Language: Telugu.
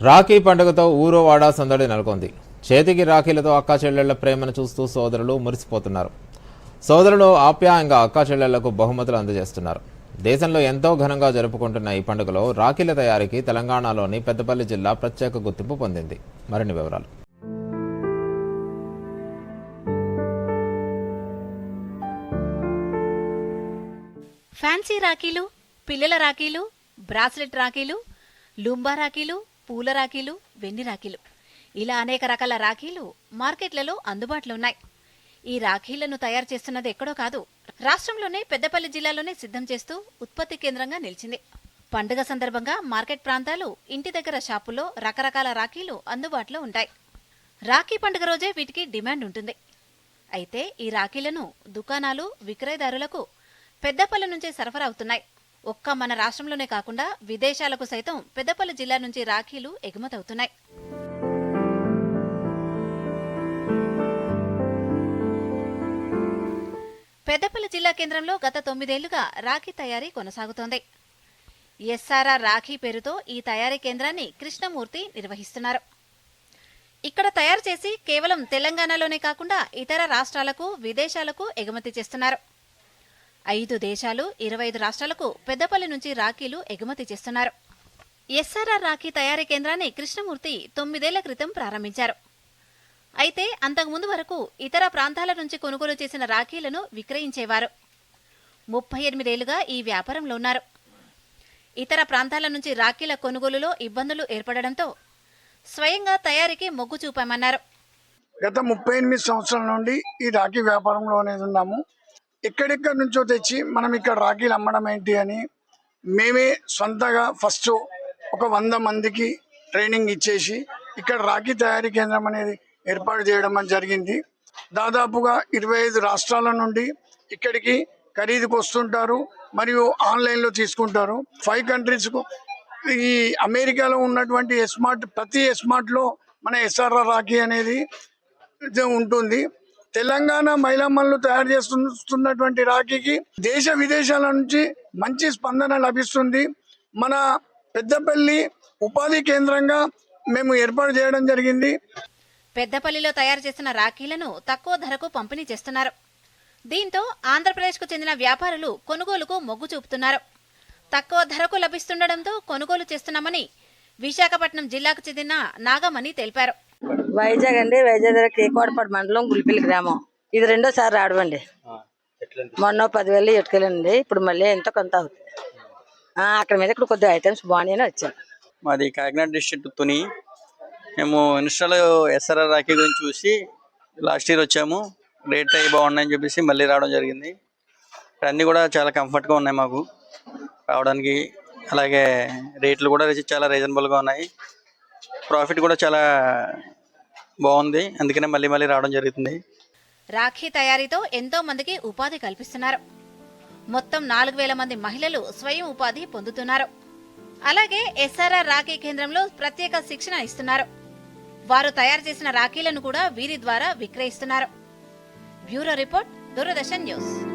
రాఖీ పండుగతో ఊరోవాడ సందడి నెలకొంది. చేతికి రాఖీలతో అక్కా చెల్లెళ్ళ ప్రేమను చూస్తూ సోదరులు మురిసిపోతున్నారు. సోదరులు ఆప్యాయంగా అక్కా చెల్లెళ్ళకు బహుమతులు అందజేస్తున్నారు. దేశంలో ఎంతో ఘనంగా జరుపుకుంటున్న ఈ పండుగలో రాఖీల తయారీకి తెలంగాణలోని పెద్దపల్లి జిల్లా ప్రత్యేక గుర్తింపు పొందింది. మరిన్ని వివరాలు. ఫ్యాన్సీ రాఖీలు పిల్లల రాఖీలు బ్రాస్లెట్ రాఖీలు లుంబా రాఖీలు పూల రాఖీలు వెండి రాఖీలు. ఇలా అనేక రకాల రాఖీలు మార్కెట్లలో అందుబాటులో ఉన్నాయి. ఈ రాఖీలను తయారు చేస్తున్నది ఎక్కడో కాదు రాష్ట్రంలోనే పెద్దపల్లి జిల్లాలోనే సిద్ధం చేస్తూ ఉత్పత్తి కేంద్రంగా నిలిచింది. పండుగ సందర్భంగా మార్కెట్ ప్రాంతాలు ఇంటి దగ్గర షాపుల్లో రకరకాల రాఖీలు అందుబాటులో ఉంటాయి. రాఖీ పండుగ రోజే వీటికి డిమాండ్ ఉంటుంది. అయితే ఈ రాఖీలను దుకాణాలు విక్రయదారులకు పెద్దపల్లి నుంచే సరఫరా అవుతున్నాయి. ఒక్క మన రాష్ట్రంలోనే కాకుండా విదేశాలకు సైతం పెద్దపల్లి జిల్లా నుంచి రాఖీలు ఎగుమతవుతున్నాయి. పెద్దపల్లి జిల్లా కేంద్రంలో గత తొమ్మిదేళ్ళుగా రాఖీ తయారీ కొనసాగుతోంది. ఎస్ఆర్ఆర్ రాఖీ పేరుతో ఈ తయారీ కేంద్రాన్ని కృష్ణమూర్తి నిర్వహిస్తున్నారు. ఇక్కడ తయారు చేసి కేవలం తెలంగాణలోనే కాకుండా ఇతర రాష్ట్రాలకు విదేశాలకు ఎగుమతి చేస్తున్నారు. ఐదు దేశాలు ఇరవై ఐదు రాష్ట్రాలకు పెద్దపల్లి నుంచి రాఖీలు ఎగుమతి చేస్తున్నారు. ఎస్ఆర్ఆర్ రాఖీ తయారీ కేంద్రాన్ని కృష్ణమూర్తి తొమ్మిదేళ్ళ క్రితం ప్రారంభించారు. అయితే అంతకుముందు వరకు ఇతర ప్రాంతాల నుంచి కొనుగోలు చేసిన రాఖీలను విక్రయించేవారు. ముప్పై ఎనిమిదేళ్ళుగా ఈ వ్యాపారంలో ఉన్నారు. ఇతర ప్రాంతాల నుంచి రాఖీల కొనుగోలులో ఇబ్బందులు ఏర్పడడంతో స్వయంగా తయారీకి మొగ్గు చూపామన్నారు. గత ముప్పై ఎనిమిది సంవత్సరాల నుండి ఈ రాఖీ వ్యాపారంలో అనేది ఉన్నాము. ఎక్కడెక్కడి నుంచో తెచ్చి మనం ఇక్కడ రాఖీలు అమ్మడం ఏంటి అని మేమే సొంతగా ఫస్ట్ ఒక వంద మందికి ట్రైనింగ్ ఇచ్చేసి ఇక్కడ రాఖీ తయారీ కేంద్రం అనేది ఏర్పాటు చేయడం అని జరిగింది. దాదాపుగా ఇరవై ఐదు రాష్ట్రాల నుండి ఇక్కడికి ఖరీదుకు వస్తుంటారు మరియు ఆన్లైన్లో తీసుకుంటారు. ఫైవ్ కంట్రీస్కు ఈ అమెరికాలో ఉన్నటువంటి ఎస్మార్ట్ ప్రతి ఎస్మార్ట్లో మన ఎస్ఆర్ఆర్ రాఖీ అనేది ఇది ఉంటుంది. తెలంగాణ మహిళమ్మలు తయారు చేస్తున్నటువంటి రాఖీకి దేశ విదేశాల నుంచి మంచి స్పందన లభిస్తుంది. మన పెద్దపల్లి ఉపాధి కేంద్రంగా మేము ఏర్పాటు చేయడం జరిగింది. పెద్దపల్లిలో తయారు చేసిన రాఖీలను తక్కువ ధరకు పంపిణీ చేస్తున్నారు. దీంతో ఆంధ్రప్రదేశ్కు చెందిన వ్యాపారులు కొనుగోలుకు మొగ్గు చూపుతున్నారు. తక్కువ ధరకు లభిస్తుండటంతో కొనుగోలు చేస్తున్నామని విశాఖపట్నం జిల్లాకు చెందిన నాగమణి తెలిపారు. వైజాగ్ అండి వైజాగ్ దగ్గర కేకోడపాడు మండలం గుల్పిల్లి గ్రామం. ఇది రెండోసారి రావడం అండి మొన్న పదివేలు ఎట్టుకెళ్ళండి ఇప్పుడు మళ్ళీ ఎంతో కొంత అవుతుంది. అక్కడ మీద ఇక్కడ కొద్దిగా ఐటమ్స్ బాగున్నాయని వచ్చాను. మాది కాకినాడ డిస్ట్రిక్ట్ తుని. మేము ఇన్స్టాలో ఎస్ఆర్ఆర్ రాఖీ గురించి చూసి లాస్ట్ ఇయర్ వచ్చాము. రేట్ అవి బాగున్నాయని చెప్పేసి మళ్ళీ రావడం జరిగింది. అన్నీ కూడా చాలా కంఫర్ట్గా ఉన్నాయి మాకు. రావడానికి అలాగే రేట్లు కూడా చాలా రీజనబుల్గా ఉన్నాయి. ప్రాఫిట్ కూడా చాలా బాగుంది. అందుకనే మళ్ళీ మళ్ళీ రావడం జరుగుతుంది. రాఖీ తయారీతో ఎంతో మందికి ఉపాధి కల్పిస్తున్నారు. మొత్తం నాలుగు వేల మంది మహిళలు స్వయం ఉపాధి పొందుతున్నారు. అలాగే ఎస్ఆర్ఆర్ రాఖీ కేంద్రంలో ప్రత్యేక శిక్షణ ఇస్తున్నారు. వారు తయారు చేసిన రాఖీలను కూడా వీరి ద్వారా విక్రయిస్తున్నారు. Bureau report Doordarshan news.